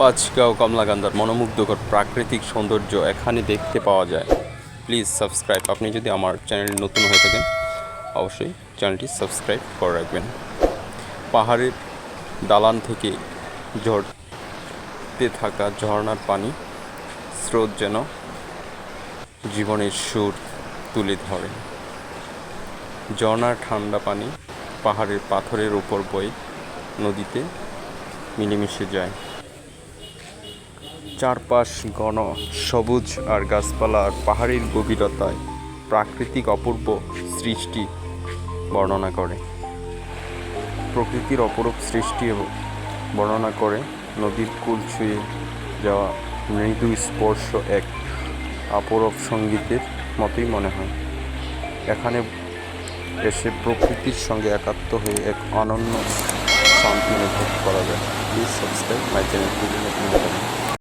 পাঁচগাঁও কমলাকান্দার মনোমুগ্ধকর প্রাকৃতিক সৌন্দর্য এখানে দেখতে পাওয়া যায়। প্লিজ সাবস্ক্রাইব আপনি যদি আমার চ্যানেল নতুন হয়ে থাকেন, অবশ্যই চ্যানেলটি সাবস্ক্রাইব করে রাখবেন। পাহাড়ের দালান থেকে ঝরতে থাকা ঝর্ণার পানি স্রোত যেন জীবনের সুর তুলে ধরে। ঝর্ণার ঠান্ডা পানি পাহাড়ের পাথরের উপর বয়ে নদীতে মিলেমিশে যায়। চারপাশ ঘন, সবুজ আর গাছপালা আর পাহাড়ের গভীরতায় প্রাকৃতিক অপূর্ব সৃষ্টি বর্ণনা করে। প্রকৃতির অপরূপ সৃষ্টি বর্ণনা করে নদীর কুল ছুঁয়ে যাওয়া মৃদু স্পর্শ এক অপরূপ সঙ্গীতের মতোই মনে হয়। এখানে এসে প্রকৃতির সঙ্গে একাত্ম হয়ে এক অনন্য শান্তি অনুভব করা যায়। Please subscribe my channel.